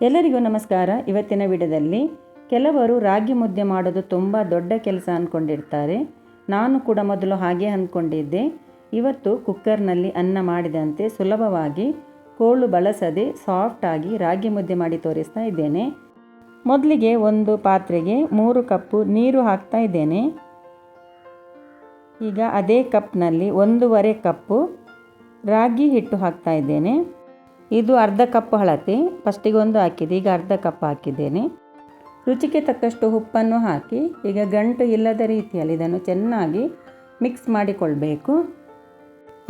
ಎಲ್ಲರಿಗೂ ನಮಸ್ಕಾರ. ಇವತ್ತಿನ ವಿಡಿಯೋದಲ್ಲಿ ಕೆಲವರು ರಾಗಿ ಮುದ್ದೆ ಮಾಡೋದು ತುಂಬ ದೊಡ್ಡ ಕೆಲಸ ಅಂದ್ಕೊಂಡಿರ್ತಾರೆ ನಾನು ಕೂಡ ಮೊದಲು ಹಾಗೆ ಅಂದ್ಕೊಂಡಿದ್ದೆ ಇವತ್ತು ಕುಕ್ಕರ್ನಲ್ಲಿ ಅನ್ನ ಮಾಡಿದಂತೆ ಸುಲಭವಾಗಿ ಕೋಳು ಬಳಸದೆ ಸಾಫ್ಟಾಗಿ ರಾಗಿ ಮುದ್ದೆ ಮಾಡಿ ತೋರಿಸ್ತಾ ಇದ್ದೇನೆ. ಮೊದಲಿಗೆ ಒಂದು ಪಾತ್ರೆಗೆ ಮೂರು ಕಪ್ಪು ನೀರು ಹಾಕ್ತಾ ಇದ್ದೇನೆ. ಈಗ ಅದೇ ಕಪ್ನಲ್ಲಿ ಒಂದೂವರೆ ಕಪ್ಪು ರಾಗಿ ಹಿಟ್ಟು ಹಾಕ್ತಾ ಇದ್ದೇನೆ. ಇದು ಅರ್ಧ ಕಪ್ ಹಳತೆ ಫಸ್ಟಿಗೆ ಒಂದು ಹಾಕಿದೆ, ಈಗ ಅರ್ಧ ಕಪ್ ಹಾಕಿದ್ದೇನೆ. ರುಚಿಗೆ ತಕ್ಕಷ್ಟು ಉಪ್ಪನ್ನು ಹಾಕಿ, ಈಗ ಗಂಟು ಇಲ್ಲದ ರೀತಿಯಲ್ಲಿ ಇದನ್ನು ಚೆನ್ನಾಗಿ ಮಿಕ್ಸ್ ಮಾಡಿಕೊಳ್ಬೇಕು.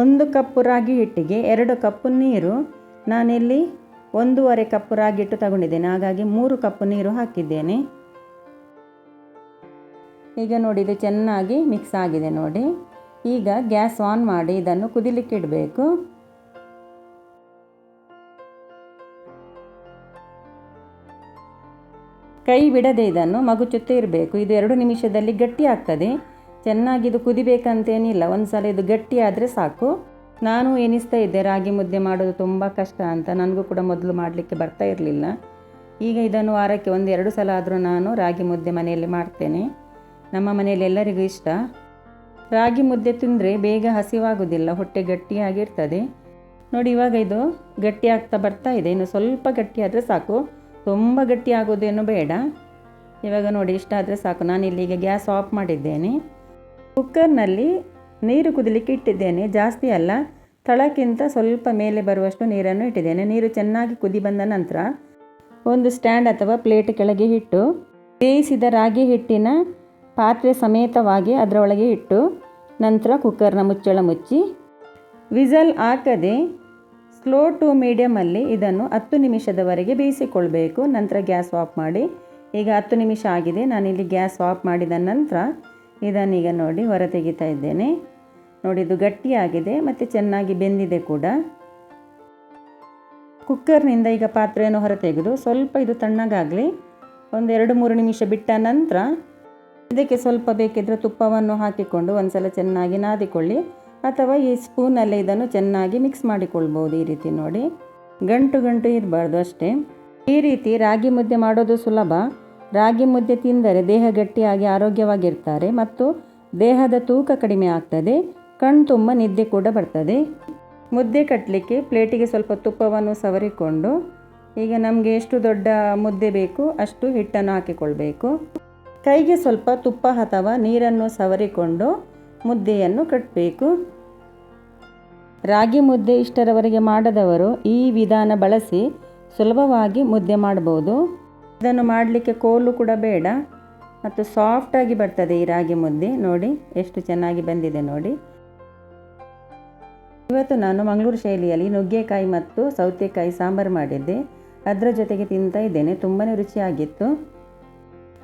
ಒಂದು ಕಪ್ಪು ರಾಗಿ ಹಿಟ್ಟಿಗೆ ಎರಡು ಕಪ್ ನೀರು. ನಾನಿಲ್ಲಿ ಒಂದೂವರೆ ಕಪ್ ರಾಗಿ ಹಿಟ್ಟು ತಗೊಂಡಿದ್ದೇನೆ, ಹಾಗಾಗಿ ಮೂರು ಕಪ್ ನೀರು ಹಾಕಿದ್ದೇನೆ. ಈಗ ನೋಡಿ, ಇದು ಚೆನ್ನಾಗಿ ಮಿಕ್ಸ್ ಆಗಿದೆ ನೋಡಿ. ಈಗ ಗ್ಯಾಸ್ ಆನ್ ಮಾಡಿ ಇದನ್ನು ಕುದಿಲಿಕ್ಕೆ ಇಡಬೇಕು. ಕೈ ಬಿಡದೆ ಇದನ್ನು ಮಗುಚುತ್ತೇ ಇರಬೇಕು. ಇದು ಎರಡು ನಿಮಿಷದಲ್ಲಿ ಗಟ್ಟಿ ಆಗ್ತದೆ. ಚೆನ್ನಾಗಿ ಇದು ಕುದಿಬೇಕಂತೇನಿಲ್ಲ. ಒಂದು ಸಲ ಇದು ಗಟ್ಟಿ ಆದರೆ ಸಾಕು. ನಾನು ಎನಿಸ್ತಾ ಇದ್ದೆ. ರಾಗಿ ಮುದ್ದೆ ಮಾಡೋದು ತುಂಬ ಕಷ್ಟ ಅಂತ. ನನಗೂ ಕೂಡ ಮೊದಲು ಮಾಡಲಿಕ್ಕೆ ಬರ್ತಾ ಇರಲಿಲ್ಲ. ಈಗ ಇದನ್ನು ವಾರಕ್ಕೆ ಒಂದು ಎರಡು ಸಲ ಆದರೂ ನಾನು ರಾಗಿ ಮುದ್ದೆ ಮನೆಯಲ್ಲಿ ಮಾಡ್ತೇನೆ. ನಮ್ಮ ಮನೆಯಲ್ಲಿ ಎಲ್ಲರಿಗೂ ಇಷ್ಟ. ರಾಗಿ ಮುದ್ದೆ ತಿಂದರೆ ಬೇಗ ಹಸಿವಾಗುವುದಿಲ್ಲ ಹೊಟ್ಟೆ ಗಟ್ಟಿಯಾಗಿರ್ತದೆ. ನೋಡಿ ಇವಾಗ ಇದು ಗಟ್ಟಿ ಆಗ್ತಾ ಬರ್ತಾ ಇದೆ. ಇನ್ನು ಸ್ವಲ್ಪ ಗಟ್ಟಿಯಾದರೆ ಸಾಕು. ತುಂಬ ಗಟ್ಟಿ ಆಗೋದೇನು ಬೇಡ. ಇವಾಗ ನೋಡಿ, ಇಷ್ಟ ಆದರೆ ಸಾಕು. ನಾನು ಇಲ್ಲಿಗೆ ಗ್ಯಾಸ್ ಆಫ್ ಮಾಡಿದ್ದೇನೆ. ಕುಕ್ಕರ್ನಲ್ಲಿ ನೀರು ಕುದಿಲಿಕ್ಕೆ ಇಟ್ಟಿದ್ದೇನೆ. ಜಾಸ್ತಿ ಅಲ್ಲ, ತಳಕ್ಕಿಂತ ಸ್ವಲ್ಪ ಮೇಲೆ ಬರುವಷ್ಟು ನೀರನ್ನು ಇಟ್ಟಿದ್ದೇನೆ. ನೀರು ಚೆನ್ನಾಗಿ ಕುದಿ ಬಂದ ನಂತರ ಒಂದು ಸ್ಟ್ಯಾಂಡ್ ಅಥವಾ ಪ್ಲೇಟ್ ಕೆಳಗೆ ಇಟ್ಟು, ಬೇಯಿಸಿದ ರಾಗಿ ಹಿಟ್ಟಿನ ಪಾತ್ರೆ ಸಮೇತವಾಗಿ ಅದರೊಳಗೆ ಇಟ್ಟು, ನಂತರ ಕುಕ್ಕರ್ನ ಮುಚ್ಚಳ ಮುಚ್ಚಿ, ವಿಸಲ್ ಹಾಕದೆ ಸ್ಲೋ ಟು ಮೀಡಿಯಮಲ್ಲಿ ಇದನ್ನು ಹತ್ತು ನಿಮಿಷದವರೆಗೆ ಬೇಯಿಸಿಕೊಳ್ಬೇಕು. ನಂತರ ಗ್ಯಾಸ್ ಆಫ್ ಮಾಡಿ. ಈಗ ಹತ್ತು ನಿಮಿಷ ಆಗಿದೆ. ನಾನಿಲ್ಲಿ ಗ್ಯಾಸ್ ಆಫ್ ಮಾಡಿದ ನಂತರ ಇದನ್ನೀಗ ನೋಡಿ ಹೊರ ತೆಗಿತಾ ಇದ್ದೇನೆ. ನೋಡಿ, ಇದು ಗಟ್ಟಿಯಾಗಿದೆ ಮತ್ತು ಚೆನ್ನಾಗಿ ಬೆಂದಿದೆ ಕೂಡ. ಕುಕ್ಕರ್ನಿಂದ ಈಗ ಪಾತ್ರೆಯನ್ನು ಹೊರತೆಗೆದು ಸ್ವಲ್ಪ ಇದು ತಣ್ಣಗಾಗಲಿ. ಒಂದು ಎರಡು ಮೂರು ನಿಮಿಷ ಬಿಟ್ಟ ನಂತರ ಇದಕ್ಕೆ ಸ್ವಲ್ಪ ಬೇಕಿದ್ದರೆ ತುಪ್ಪವನ್ನು ಹಾಕಿಕೊಂಡು ಒಂದು ಸಲ ಚೆನ್ನಾಗಿ ನಾದಿಕೊಳ್ಳಿ. ಅಥವಾ ಈ ಸ್ಪೂನಲ್ಲೇ ಇದನ್ನು ಚೆನ್ನಾಗಿ ಮಿಕ್ಸ್ ಮಾಡಿಕೊಳ್ಬೋದು ಈ ರೀತಿ ನೋಡಿ. ಗಂಟು ಗಂಟು ಇರಬಾರ್ದು ಅಷ್ಟೇ. ಈ ರೀತಿ ರಾಗಿ ಮುದ್ದೆ ಮಾಡೋದು ಸುಲಭ. ರಾಗಿ ಮುದ್ದೆ ತಿಂದರೆ ದೇಹ ಗಟ್ಟಿಯಾಗಿ ಆರೋಗ್ಯವಾಗಿರ್ತಾರೆ ಮತ್ತು ದೇಹದ ತೂಕ ಕಡಿಮೆ ಆಗ್ತದೆ. ಕಣ್ ತುಂಬ ನಿದ್ದೆ ಕೂಡ ಬರ್ತದೆ. ಮುದ್ದೆ ಕಟ್ಟಲಿಕ್ಕೆ ಪ್ಲೇಟಿಗೆ ಸ್ವಲ್ಪ ತುಪ್ಪವನ್ನು ಸವರಿಕೊಂಡು ಈಗ ನಮಗೆ ಎಷ್ಟು ದೊಡ್ಡ ಮುದ್ದೆ ಬೇಕು ಅಷ್ಟು ಹಿಟ್ಟನ್ನು ಹಾಕಿಕೊಳ್ಬೇಕು. ಕೈಗೆ ಸ್ವಲ್ಪ ತುಪ್ಪ ಅಥವಾ ನೀರನ್ನು ಸವರಿಕೊಂಡು ಮುದ್ದೆಯನ್ನು ಕಟ್ಟಬೇಕು ರಾಗಿ ಮುದ್ದೆ ಇಷ್ಟರವರೆಗೆ ಮಾಡದವರು ಈ ವಿಧಾನ ಬಳಸಿ ಸುಲಭವಾಗಿ ಮುದ್ದೆ ಮಾಡಬಹುದು ಇದನ್ನು ಮಾಡಲಿಕ್ಕೆ ಕೋಲು ಕೂಡ ಬೇಡ. ಮತ್ತು ಸಾಫ್ಟಾಗಿ ಬರ್ತದೆ ಈ ರಾಗಿ ಮುದ್ದೆ. ನೋಡಿ, ಎಷ್ಟು ಚೆನ್ನಾಗಿ ಬಂದಿದೆ ನೋಡಿ. ಇವತ್ತು ನಾನು ಮಂಗಳೂರು ಶೈಲಿಯಲ್ಲಿ ನುಗ್ಗೆಕಾಯಿ ಮತ್ತು ಸೌತೆಕಾಯಿ ಸಾಂಬಾರು ಮಾಡಿದ್ದೆ. ಅದರ ಜೊತೆಗೆ ತಿಂತಾ ಇದ್ದೇನೆ. ತುಂಬಾ ರುಚಿಯಾಗಿತ್ತು.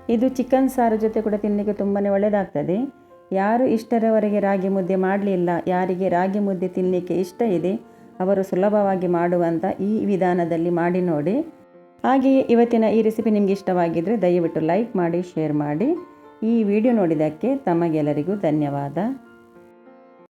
ಇದು ಚಿಕನ್ ಸಾರು ಜೊತೆ ಕೂಡ ತಿನ್ನಲಿಕ್ಕೆ ತುಂಬಾ ಒಳ್ಳೆಯದಾಗ್ತದೆ ಯಾರು ಇಷ್ಟರವರೆಗೆ ರಾಗಿ ಮುದ್ದೆ ಮಾಡಲಿಲ್ಲ, ಯಾರಿಗೆ ರಾಗಿ ಮುದ್ದೆ ತಿನ್ನಲಿಕ್ಕೆ ಇಷ್ಟ ಇದೆ, ಅವರು ಸುಲಭವಾಗಿ ಮಾಡುವಂಥ ಈ ವಿಧಾನದಲ್ಲಿ ಮಾಡಿ ನೋಡಿ. ಹಾಗೆಯೇ ಇವತ್ತಿನ ಈ ರೆಸಿಪಿ ನಿಮಗೆ ಇಷ್ಟವಾಗಿದ್ದರೆ ದಯವಿಟ್ಟು ಲೈಕ್ ಮಾಡಿ ಶೇರ್ ಮಾಡಿ. ಈ ವಿಡಿಯೋ ನೋಡಿದ್ದಕ್ಕೆ ತಮಗೆಲ್ಲರಿಗೂ ಧನ್ಯವಾದ.